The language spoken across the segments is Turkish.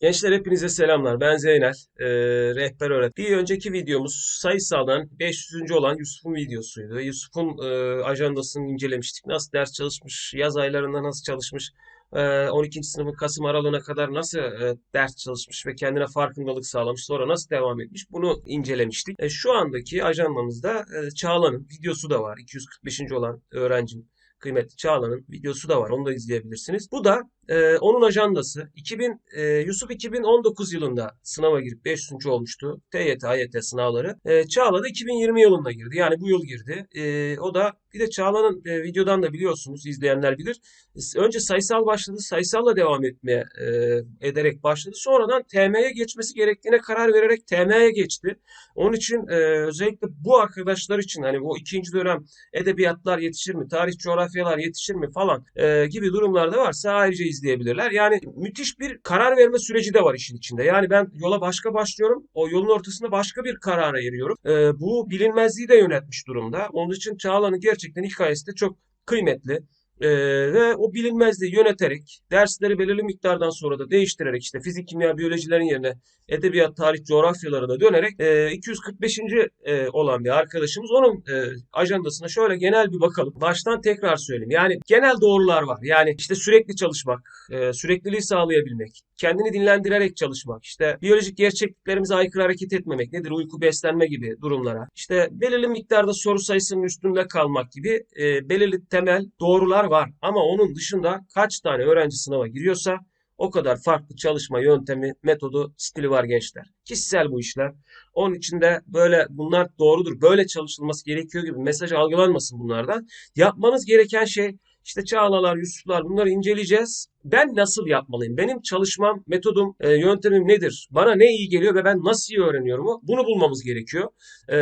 Gençler hepinize selamlar. Ben Zeynel, eee, rehber öğretmen. Bir önceki videomuz sayısaldan 500. olan Yusuf'un videosuydu. Yusuf'un eee, ajandasını incelemiştik. Nasıl ders çalışmış, yaz aylarında nasıl çalışmış, eee, 12. sınıfın Kasım aralığına kadar nasıl eee, ders çalışmış ve kendine farkındalık sağlamış, sonra nasıl devam etmiş bunu incelemiştik. E, şu andaki ajandamızda eee, Çağla'nın videosu da var. 245. olan öğrencim kıymetli Çağla'nın videosu da var. Onu da izleyebilirsiniz. Bu da ee, onun ajandası 2000 e, Yusuf 2019 yılında sınava girip 500. olmuştu. TYT, AYT sınavları. Ee, Çağla da 2020 yılında girdi. Yani bu yıl girdi. Ee, o da bir de Çağla'nın e, videodan da biliyorsunuz izleyenler bilir. Önce sayısal başladı. Sayısalla devam etmeye e, ederek başladı. Sonradan TM'ye geçmesi gerektiğine karar vererek TM'ye geçti. Onun için e, özellikle bu arkadaşlar için hani bu ikinci dönem edebiyatlar yetişir mi, tarih coğrafyalar yetişir mi falan e, gibi durumlarda varsa ayrıca izleyebilirler. Yani müthiş bir karar verme süreci de var işin içinde. Yani ben yola başka başlıyorum. O yolun ortasında başka bir karara giriyorum. Ee, bu bilinmezliği de yönetmiş durumda. Onun için Çağla'nın gerçekten hikayesi de çok kıymetli. Ee, ve o bilinmezliği yöneterek, dersleri belirli miktardan sonra da değiştirerek işte fizik, kimya, biyolojilerin yerine edebiyat, tarih, coğrafyalara da dönerek e, 245. E, olan bir arkadaşımız. Onun e, ajandasına şöyle genel bir bakalım. Baştan tekrar söyleyeyim. Yani genel doğrular var. Yani işte sürekli çalışmak, e, sürekliliği sağlayabilmek, kendini dinlendirerek çalışmak, işte biyolojik gerçekliklerimize aykırı hareket etmemek, nedir uyku, beslenme gibi durumlara, işte belirli miktarda soru sayısının üstünde kalmak gibi e, belirli temel doğrular var. Ama onun dışında kaç tane öğrenci sınava giriyorsa o kadar farklı çalışma yöntemi, metodu, stili var gençler. Kişisel bu işler. Onun için de böyle bunlar doğrudur. Böyle çalışılması gerekiyor gibi mesaj algılanmasın bunlardan. Yapmanız gereken şey işte Çağlalar, Yusuflar bunları inceleyeceğiz. Ben nasıl yapmalıyım? Benim çalışmam, metodum, e, yöntemim nedir? Bana ne iyi geliyor ve ben nasıl iyi öğreniyorum? Bunu bulmamız gerekiyor. E,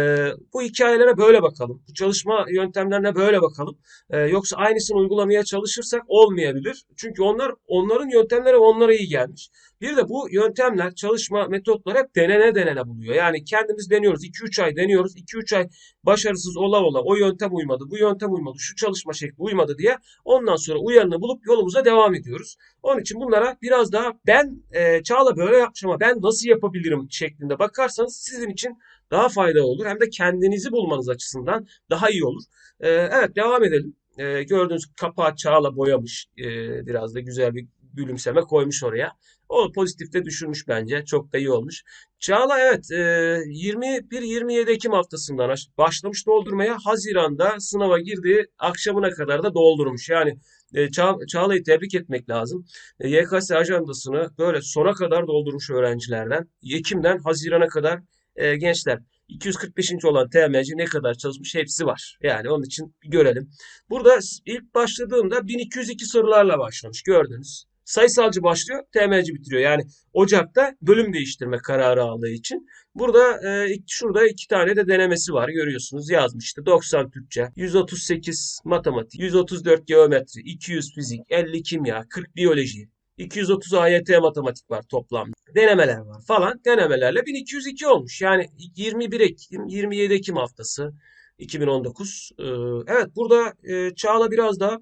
bu hikayelere böyle bakalım. Bu çalışma yöntemlerine böyle bakalım. E, yoksa aynısını uygulamaya çalışırsak olmayabilir. Çünkü onlar onların yöntemleri onlara iyi gelmiş. Bir de bu yöntemler, çalışma metotları hep denene denene buluyor. Yani kendimiz deniyoruz. 2-3 ay deniyoruz. 2-3 ay başarısız ola ola o yöntem uymadı, bu yöntem uymadı, şu çalışma şekli uymadı diye ondan sonra uyarını bulup yolumuza devam ediyoruz. Onun için bunlara biraz daha ben e, Çağla böyle yapmış ama ben nasıl yapabilirim şeklinde bakarsanız sizin için daha faydalı olur. Hem de kendinizi bulmanız açısından daha iyi olur. E, evet devam edelim. E, gördüğünüz kapağı Çağla boyamış. E, biraz da güzel bir gülümseme koymuş oraya. O pozitifte düşürmüş bence. Çok da iyi olmuş. Çağla evet 21-27 e, Ekim haftasından başlamış doldurmaya. Haziran'da sınava girdiği akşamına kadar da doldurmuş. Yani e, Ça Çağla'yı tebrik etmek lazım. E, YKS ajandasını böyle sona kadar doldurmuş öğrencilerden. Ekim'den Haziran'a kadar gençler 245. olan TMC ne kadar çalışmış hepsi var. Yani onun için görelim. Burada ilk başladığımda 1202 sorularla başlamış gördünüz. Sayısalcı başlıyor, TM'ci bitiriyor. Yani Ocak'ta bölüm değiştirme kararı aldığı için. Burada e, şurada iki tane de denemesi var görüyorsunuz yazmıştı. 90 Türkçe, 138 matematik, 134 geometri, 200 fizik, 50 kimya, 40 biyoloji, 230 AYT matematik var toplam. Denemeler var falan. Denemelerle 1202 olmuş. Yani 21 Ekim, 27 Ekim haftası 2019. Ee, evet burada e, Çağla biraz daha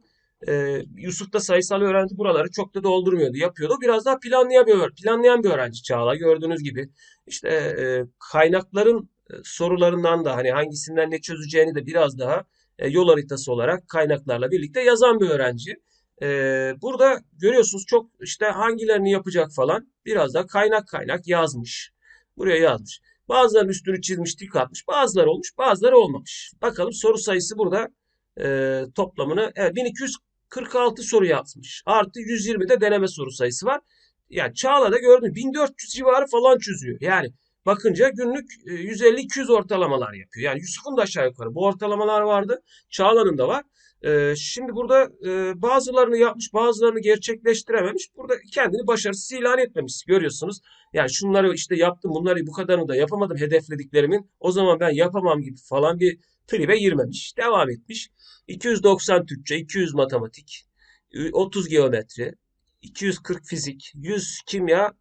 e, Yusuf da sayısal öğrenci buraları çok da doldurmuyordu, yapıyordu. Biraz daha planlayan bir, planlayan bir öğrenci Çağla gördüğünüz gibi. İşte e, kaynakların e, sorularından da hani hangisinden ne çözeceğini de biraz daha e, yol haritası olarak kaynaklarla birlikte yazan bir öğrenci. E, burada görüyorsunuz çok işte hangilerini yapacak falan biraz da kaynak kaynak yazmış. Buraya yazmış. Bazılarının üstünü çizmiş, tik atmış. Bazıları olmuş, bazıları olmamış. Bakalım soru sayısı burada e, toplamını evet, 1200 46 soru yazmış. Artı 120 de deneme soru sayısı var. Yani Çağla'da gördüm 1400 civarı falan çözüyor. Yani bakınca günlük 150-200 e, ortalamalar yapıyor. Yani Yusuf'un da aşağı yukarı bu ortalamalar vardı. Çağla'nın da var. Ee, şimdi burada e, bazılarını yapmış, bazılarını gerçekleştirememiş. Burada kendini başarısız ilan etmemiş. Görüyorsunuz. Yani şunları işte yaptım, bunları bu kadarını da yapamadım hedeflediklerimin. O zaman ben yapamam gibi falan bir tribe girmemiş. Devam etmiş. 290 Türkçe, 200 matematik, 30 geometri, 240 fizik, 100 kimya,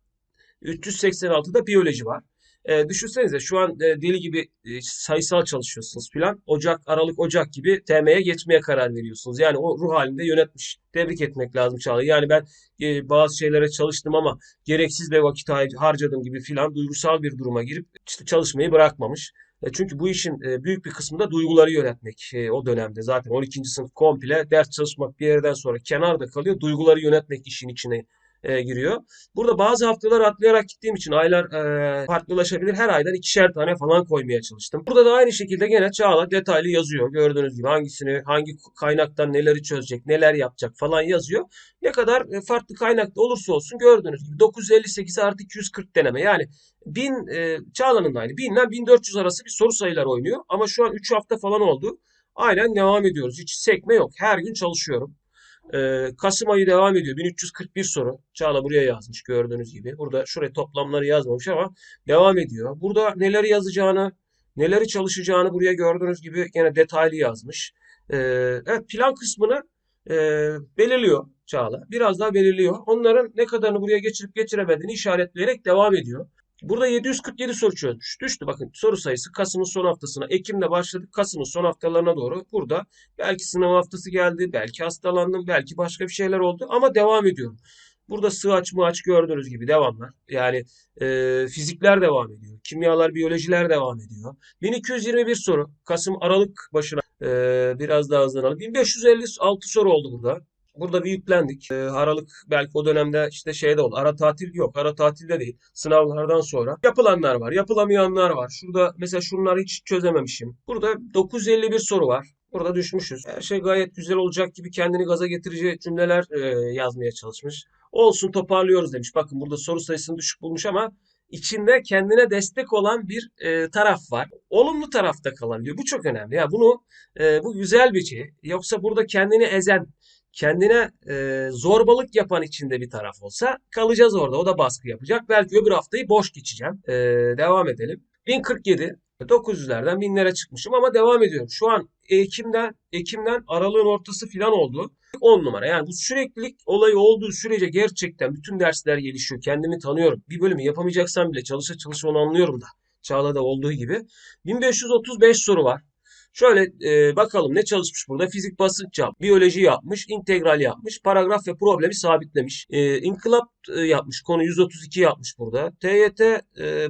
386 da biyoloji var. E, düşünsenize şu an e, deli gibi e, sayısal çalışıyorsunuz filan. Ocak, Aralık, Ocak gibi TM'ye geçmeye karar veriyorsunuz. Yani o ruh halinde yönetmiş. Tebrik etmek lazım Çağla. Yani ben e, bazı şeylere çalıştım ama gereksiz de vakit har- harcadım gibi filan duygusal bir duruma girip çalışmayı bırakmamış. E, Çünkü bu işin e, büyük bir kısmında duyguları yönetmek e, o dönemde. Zaten 12. sınıf komple ders çalışmak bir yerden sonra kenarda kalıyor. Duyguları yönetmek işin içine e, giriyor. Burada bazı haftalar atlayarak gittiğim için aylar e, farklılaşabilir. Her aydan ikişer tane falan koymaya çalıştım. Burada da aynı şekilde gene Çağla detaylı yazıyor. Gördüğünüz gibi hangisini, hangi kaynaktan neleri çözecek, neler yapacak falan yazıyor. Ne kadar e, farklı kaynakta olursa olsun gördüğünüz gibi 958 artı 240 deneme. Yani 1000 e, Çağla'nın da aynı. 1000 ile 1400 arası bir soru sayılar oynuyor. Ama şu an 3 hafta falan oldu. Aynen devam ediyoruz. Hiç sekme yok. Her gün çalışıyorum. Ee, Kasım ayı devam ediyor. 1341 soru. Çağla buraya yazmış gördüğünüz gibi. Burada şuraya toplamları yazmamış ama devam ediyor. Burada neleri yazacağını, neleri çalışacağını buraya gördüğünüz gibi gene detaylı yazmış. Ee, evet plan kısmını e, belirliyor Çağla. Biraz daha belirliyor. Onların ne kadarını buraya geçirip geçiremediğini işaretleyerek devam ediyor. Burada 747 soru çözmüş. Düştü bakın soru sayısı Kasım'ın son haftasına. Ekim'de başladık. Kasım'ın son haftalarına doğru burada belki sınav haftası geldi, belki hastalandım, belki başka bir şeyler oldu ama devam ediyorum. Burada sığaç mıaç gördüğünüz gibi devamlar. Yani e, fizikler devam ediyor. Kimyalar, biyolojiler devam ediyor. 1221 soru. Kasım Aralık başına e, biraz daha hızlanalım. 1556 soru oldu burada. Burada bir yüklendik. Ee, Aralık belki o dönemde işte şeyde oldu. Ara tatil yok. Ara tatilde değil. Sınavlardan sonra. Yapılanlar var. Yapılamayanlar var. Şurada mesela şunları hiç çözememişim. Burada 951 soru var. Burada düşmüşüz. Her şey gayet güzel olacak gibi kendini gaza getirici cümleler e, yazmaya çalışmış. Olsun toparlıyoruz demiş. Bakın burada soru sayısını düşük bulmuş ama içinde kendine destek olan bir e, taraf var. Olumlu tarafta kalan diyor. Bu çok önemli. Ya bunu e, bu güzel bir şey. Yoksa burada kendini ezen, kendine e, zorbalık yapan içinde bir taraf olsa kalacağız orada. O da baskı yapacak. Belki öbür haftayı boş geçeceğim. E, devam edelim. 1047 900'lerden binlere çıkmışım ama devam ediyorum. Şu an Ekim'den Ekim'den aralığın ortası filan oldu. 10 numara. Yani bu süreklilik olayı olduğu sürece gerçekten bütün dersler gelişiyor. Kendimi tanıyorum. Bir bölümü yapamayacaksam bile çalışa çalışa onu anlıyorum da. Çağla'da olduğu gibi. 1535 soru var. Şöyle e, bakalım ne çalışmış burada? Fizik basınç yap, biyoloji yapmış, integral yapmış, paragraf ve problemi sabitlemiş. E, inkılap e, yapmış, konu 132 yapmış burada. TYT e,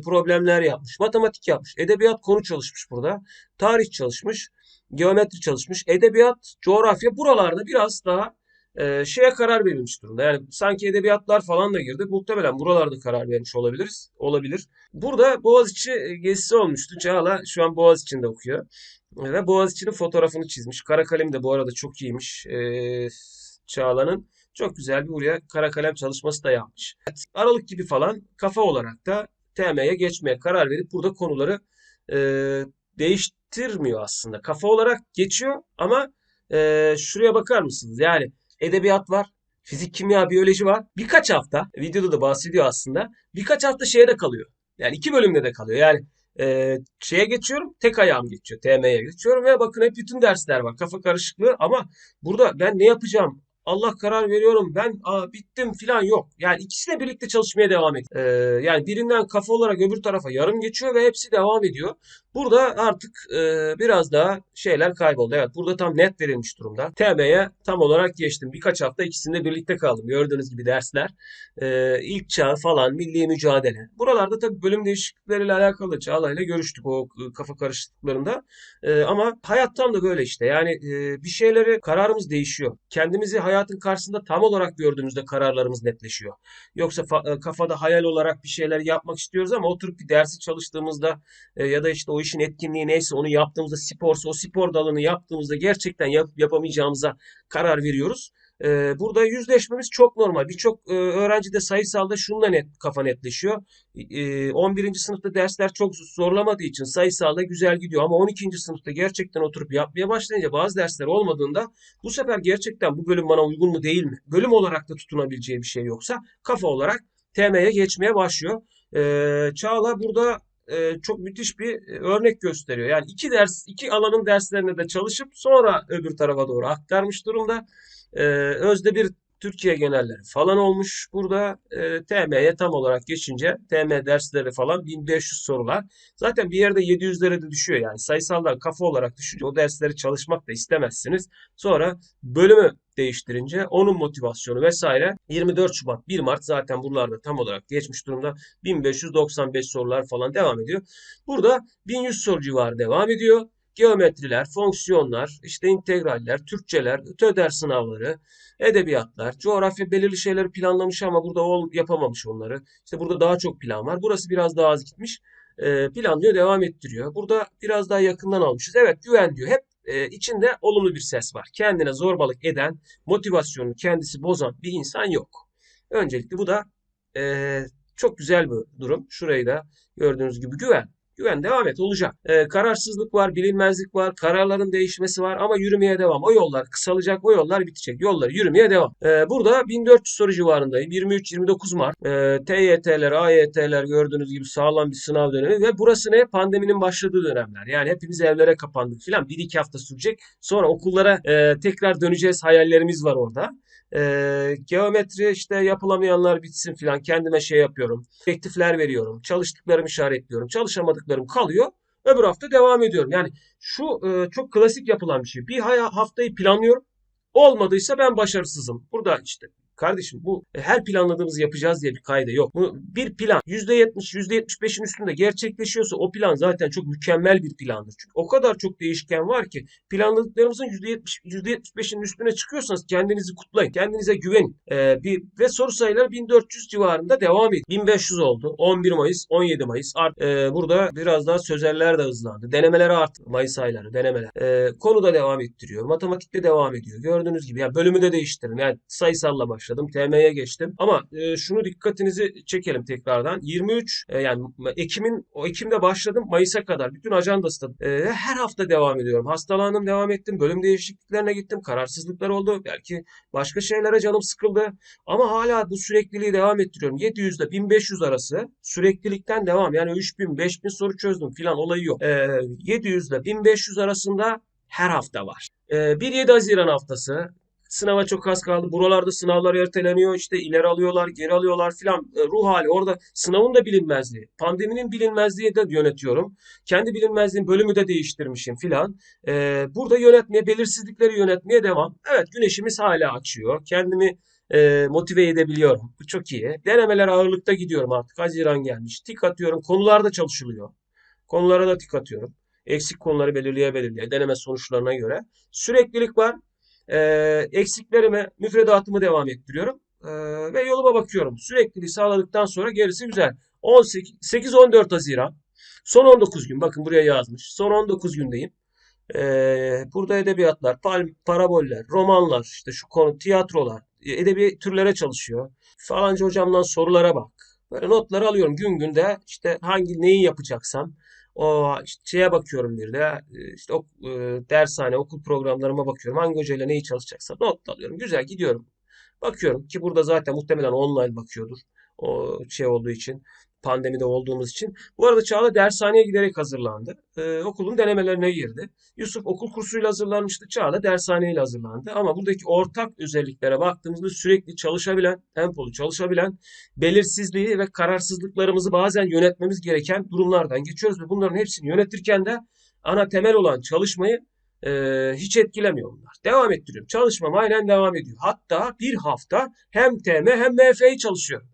problemler yapmış, matematik yapmış, edebiyat konu çalışmış burada. Tarih çalışmış, geometri çalışmış, edebiyat, coğrafya buralarda biraz daha e, şeye karar verilmiş durumda. Yani sanki edebiyatlar falan da girdi. Muhtemelen buralarda karar vermiş olabiliriz. Olabilir. Burada Boğaziçi gezisi olmuştu. Çağla şu an Boğaziçi'nde okuyor. Ve Boğaziçi'nin fotoğrafını çizmiş. Kara kalem de bu arada çok iyiymiş. Ee, Çağla'nın. Çok güzel bir buraya kara kalem çalışması da yapmış. Aralık gibi falan kafa olarak da TM'ye geçmeye karar verip burada konuları e, değiştirmiyor aslında. Kafa olarak geçiyor ama e, şuraya bakar mısınız? Yani edebiyat var, fizik, kimya, biyoloji var. Birkaç hafta, videoda da bahsediyor aslında. Birkaç hafta şeye de kalıyor. Yani iki bölümde de kalıyor. Yani e, şeye geçiyorum, tek ayağım geçiyor. TM'ye geçiyorum ve bakın hep bütün dersler var. Kafa karışıklığı ama burada ben ne yapacağım? Allah karar veriyorum ben aa, bittim filan yok. Yani ikisi de birlikte çalışmaya devam ediyor. Ee, yani birinden kafa olarak öbür tarafa yarım geçiyor ve hepsi devam ediyor. Burada artık e, biraz daha şeyler kayboldu. Evet burada tam net verilmiş durumda. TM'ye tam olarak geçtim. Birkaç hafta ikisinde birlikte kaldım. Gördüğünüz gibi dersler. E, ilk çağ falan, milli mücadele. Buralarda tabii bölüm değişiklikleriyle alakalı Çağla ile görüştük o e, kafa karışıklıklarında. E, ama hayat tam da böyle işte. Yani e, bir şeyleri kararımız değişiyor. Kendimizi hayatın karşısında tam olarak gördüğümüzde kararlarımız netleşiyor. Yoksa e, kafada hayal olarak bir şeyler yapmak istiyoruz ama oturup bir dersi çalıştığımızda e, ya da işte o işin etkinliği neyse onu yaptığımızda sporsa o spor dalını yaptığımızda gerçekten yap- yapamayacağımıza karar veriyoruz. Ee, burada yüzleşmemiz çok normal. Birçok e, öğrenci de sayısalda şununla net kafa netleşiyor. E, 11. sınıfta dersler çok zorlamadığı için sayısalda güzel gidiyor ama 12. sınıfta gerçekten oturup yapmaya başlayınca bazı dersler olmadığında bu sefer gerçekten bu bölüm bana uygun mu değil mi? Bölüm olarak da tutunabileceği bir şey yoksa kafa olarak TM'ye geçmeye başlıyor. Ee, Çağla burada e, çok müthiş bir e, örnek gösteriyor. Yani iki ders, iki alanın derslerine de çalışıp sonra öbür tarafa doğru aktarmış durumda. Ee, özde bir Türkiye genelleri falan olmuş. Burada e, TM'ye tam olarak geçince TM dersleri falan 1500 sorular. Zaten bir yerde 700'lere de düşüyor yani. Sayısallar kafa olarak düşünce o dersleri çalışmak da istemezsiniz. Sonra bölümü değiştirince onun motivasyonu vesaire 24 Şubat 1 Mart zaten buralarda tam olarak geçmiş durumda 1595 sorular falan devam ediyor. Burada 1100 soru civarı devam ediyor. Geometriler, fonksiyonlar, işte integraller, Türkçeler, TÖDER sınavları, edebiyatlar, coğrafya belirli şeyleri planlamış ama burada ol, yapamamış onları. İşte burada daha çok plan var. Burası biraz daha az gitmiş. E, planlıyor, devam ettiriyor. Burada biraz daha yakından almışız. Evet güven diyor. Hep e, içinde olumlu bir ses var. Kendine zorbalık eden, motivasyonunu kendisi bozan bir insan yok. Öncelikle bu da e, çok güzel bir durum. Şurayı da gördüğünüz gibi güven. Güven devam et olacak. Ee, kararsızlık var, bilinmezlik var, kararların değişmesi var ama yürümeye devam. O yollar kısalacak, o yollar bitecek. Yolları yürümeye devam. Ee, burada 1400 soru civarındayım. 23-29 Mart. Ee, TYT'ler, AYT'ler gördüğünüz gibi sağlam bir sınav dönemi ve burası ne? Pandeminin başladığı dönemler. Yani hepimiz evlere kapandık filan. 1-2 hafta sürecek. Sonra okullara e, tekrar döneceğiz hayallerimiz var orada. E, geometri işte yapılamayanlar bitsin filan kendime şey yapıyorum. Teklifler veriyorum. Çalıştıklarımı işaretliyorum. Çalışamadıklarım kalıyor. Öbür hafta devam ediyorum. Yani şu e, çok klasik yapılan bir şey. Bir haftayı planlıyorum. Olmadıysa ben başarısızım. Burada işte Kardeşim bu e, her planladığımızı yapacağız diye bir kaide yok. Bu bir plan %70, %75'in üstünde gerçekleşiyorsa o plan zaten çok mükemmel bir plandır. Çünkü o kadar çok değişken var ki planladıklarımızın %70, %75'in üstüne çıkıyorsanız kendinizi kutlayın. Kendinize güvenin. Ee, bir, ve soru sayıları 1400 civarında devam ediyor. 1500 oldu. 11 Mayıs, 17 Mayıs. Art, e, burada biraz daha sözeller de hızlandı. Denemeler arttı. Mayıs ayları denemeler. E, konu da devam ettiriyor. Matematikte devam ediyor. Gördüğünüz gibi. Yani bölümü de değiştirin. Yani sayısalla başladı başladım. TM'ye geçtim. Ama e, şunu dikkatinizi çekelim tekrardan. 23 e, yani Ekim'in o Ekim'de başladım Mayıs'a kadar bütün ajandası da e, her hafta devam ediyorum. Hastalandım devam ettim. Bölüm değişikliklerine gittim. Kararsızlıklar oldu. Belki başka şeylere canım sıkıldı. Ama hala bu sürekliliği devam ettiriyorum. 700 ile 1500 arası süreklilikten devam. Yani 3000 5000 soru çözdüm filan olayı yok. E, 700 ile 1500 arasında her hafta var. E, 1-7 Haziran haftası Sınava çok az kaldı. Buralarda sınavlar erteleniyor. İşte ileri alıyorlar, geri alıyorlar filan. E, ruh hali orada sınavın da bilinmezliği. Pandeminin bilinmezliği de yönetiyorum. Kendi bilinmezliğin bölümü de değiştirmişim filan. E, burada yönetmeye, belirsizlikleri yönetmeye devam. Evet güneşimiz hala açıyor. Kendimi e, motive edebiliyorum. Bu çok iyi. Denemeler ağırlıkta gidiyorum artık. Haziran gelmiş. Tik atıyorum. Konularda çalışılıyor. Konulara da tik atıyorum. Eksik konuları belirleye belirleye deneme sonuçlarına göre. Süreklilik var. E, eksiklerime, müfredatımı devam ettiriyorum. E, ve yoluma bakıyorum. Sürekliliği sağladıktan sonra gerisi güzel. 8-14 Haziran. Son 19 gün. Bakın buraya yazmış. Son 19 gündeyim. Ee, burada edebiyatlar, paraboller, romanlar, işte şu konu tiyatrolar, edebi türlere çalışıyor. Falanca hocamdan sorulara bak. Böyle notları alıyorum gün günde işte hangi neyi yapacaksam o şeye bakıyorum bir de işte o, e, dershane okul programlarıma bakıyorum. Hangi hocayla neyi çalışacaksa not alıyorum. Güzel gidiyorum. Bakıyorum ki burada zaten muhtemelen online bakıyordur. O şey olduğu için pandemide olduğumuz için. Bu arada Çağla dershaneye giderek hazırlandı. Ee, okulun denemelerine girdi. Yusuf okul kursuyla hazırlanmıştı. Çağla dershaneyle hazırlandı. Ama buradaki ortak özelliklere baktığımızda sürekli çalışabilen, tempolu çalışabilen, belirsizliği ve kararsızlıklarımızı bazen yönetmemiz gereken durumlardan geçiyoruz. Ve bunların hepsini yönetirken de ana temel olan çalışmayı e, hiç etkilemiyor bunlar. Devam ettiriyorum. Çalışmam aynen devam ediyor. Hatta bir hafta hem TM hem MF'yi çalışıyorum.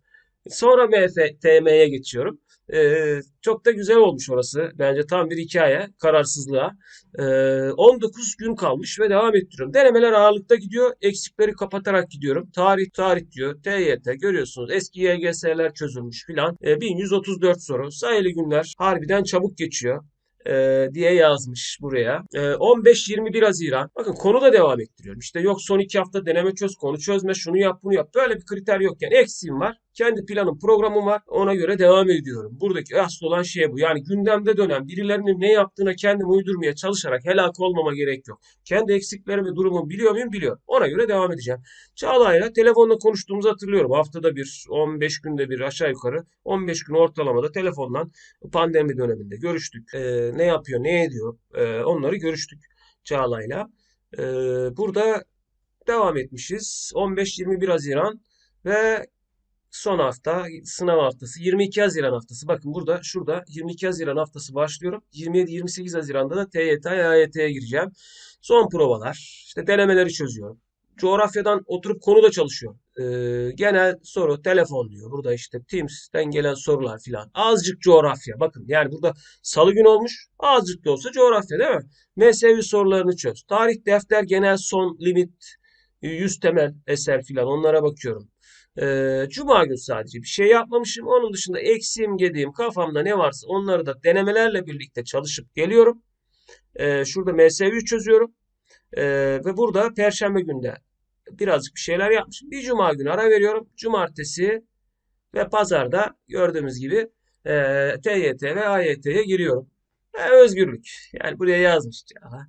Sonra MFTM'ye geçiyorum. Ee, çok da güzel olmuş orası. Bence tam bir hikaye. Kararsızlığa. Ee, 19 gün kalmış ve devam ettiriyorum. Denemeler ağırlıkta gidiyor. Eksikleri kapatarak gidiyorum. Tarih tarih diyor. TYT görüyorsunuz. Eski YGS'ler çözülmüş filan. Ee, 1134 soru. Sayılı günler harbiden çabuk geçiyor e, diye yazmış buraya. E, 15-21 Haziran. Bakın konu da devam ettiriyorum. İşte yok son iki hafta deneme çöz, konu çözme, şunu yap, bunu yap. Böyle bir kriter yokken eksiğim var. Kendi planım, programım var. Ona göre devam ediyorum. Buradaki asıl olan şey bu. Yani gündemde dönen birilerinin ne yaptığına kendim uydurmaya çalışarak helak olmama gerek yok. Kendi eksiklerimi, durumumu biliyor muyum? Biliyorum. Ona göre devam edeceğim. Çağla'yla telefonla konuştuğumuzu hatırlıyorum. Haftada bir, 15 günde bir aşağı yukarı 15 gün ortalamada telefondan pandemi döneminde görüştük. Ee, ne yapıyor, ne ediyor? Ee, onları görüştük Çağla'yla. Ee, burada devam etmişiz. 15-21 Haziran ve son hafta sınav haftası 22 Haziran haftası. Bakın burada şurada 22 Haziran haftası başlıyorum. 27-28 Haziran'da da TYT, AYT'ye gireceğim. Son provalar. işte denemeleri çözüyorum. Coğrafyadan oturup konuda çalışıyorum. Ee, genel soru, telefon diyor. Burada işte Teams'ten gelen sorular filan. Azıcık coğrafya. Bakın yani burada salı gün olmuş. Azıcık da olsa coğrafya değil mi? MSV sorularını çöz. Tarih, defter, genel son, limit, 100 temel eser filan onlara bakıyorum. Ee, Cuma günü sadece bir şey yapmamışım. Onun dışında eksiğim, gediğim, kafamda ne varsa onları da denemelerle birlikte çalışıp geliyorum. Ee, şurada MSV çözüyorum. Ee, ve burada Perşembe günde birazcık bir şeyler yapmışım. Bir Cuma günü ara veriyorum. Cumartesi ve Pazarda gördüğümüz gibi e, TYT ve AYT'ye giriyorum. E, özgürlük. Yani buraya yazmış. Ya.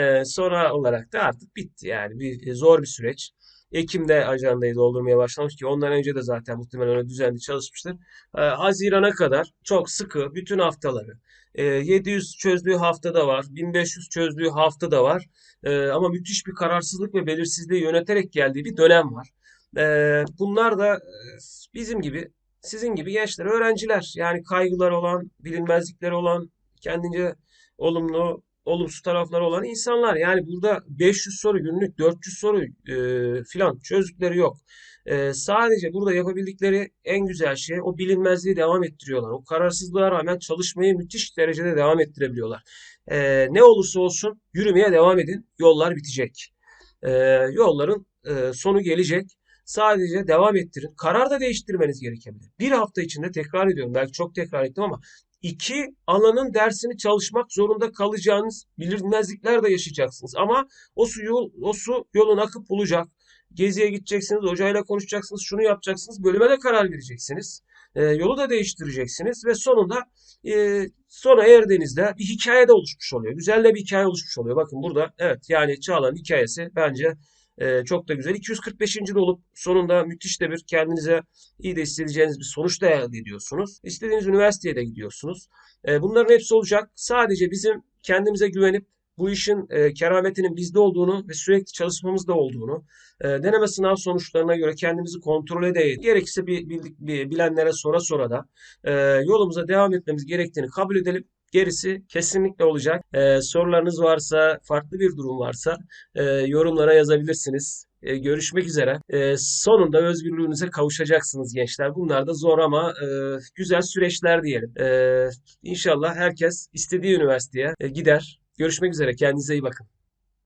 E, sonra olarak da artık bitti. Yani bir zor bir süreç. Ekim'de ajandayı doldurmaya başlamış ki ondan önce de zaten muhtemelen öyle düzenli çalışmıştır. E, Haziran'a kadar çok sıkı bütün haftaları. E, 700 çözdüğü hafta da var. 1500 çözdüğü hafta da var. E, ama müthiş bir kararsızlık ve belirsizliği yöneterek geldiği bir dönem var. E, bunlar da e, bizim gibi, sizin gibi gençler, öğrenciler. Yani kaygıları olan, bilinmezlikleri olan, kendince olumlu, olumsuz tarafları olan insanlar. Yani burada 500 soru günlük, 400 soru e, filan çözdükleri yok. E, sadece burada yapabildikleri en güzel şey o bilinmezliği devam ettiriyorlar. O kararsızlığa rağmen çalışmayı müthiş derecede devam ettirebiliyorlar. E, ne olursa olsun yürümeye devam edin. Yollar bitecek. E, yolların e, sonu gelecek. Sadece devam ettirin. Karar da değiştirmeniz gerekebilir. Bir hafta içinde tekrar ediyorum. Belki çok tekrar ettim ama iki alanın dersini çalışmak zorunda kalacağınız bilinmezlikler de yaşayacaksınız. Ama o su yol, o su yolun akıp bulacak. Geziye gideceksiniz, hocayla konuşacaksınız, şunu yapacaksınız, bölüme de karar vereceksiniz. E, yolu da değiştireceksiniz ve sonunda e, sona erdiğinizde bir hikaye de oluşmuş oluyor. Güzel de bir hikaye oluşmuş oluyor. Bakın burada evet yani Çağla'nın hikayesi bence e, çok da güzel. 245. de olup sonunda müthiş de bir kendinize iyi de hissedeceğiniz bir sonuç da elde ediyorsunuz. İstediğiniz üniversiteye de gidiyorsunuz. E, bunların hepsi olacak. Sadece bizim kendimize güvenip bu işin e, kerametinin bizde olduğunu ve sürekli çalışmamızda olduğunu, e, deneme sınav sonuçlarına göre kendimizi kontrol edeyim. Gerekirse bir, bildik, bir bilenlere sonra sonra da e, yolumuza devam etmemiz gerektiğini kabul edelim. Gerisi kesinlikle olacak. E, sorularınız varsa, farklı bir durum varsa e, yorumlara yazabilirsiniz. E, görüşmek üzere. E, sonunda özgürlüğünüze kavuşacaksınız gençler. Bunlar da zor ama e, güzel süreçler diyelim. E, inşallah herkes istediği üniversiteye e, gider. Görüşmek üzere. Kendinize iyi bakın.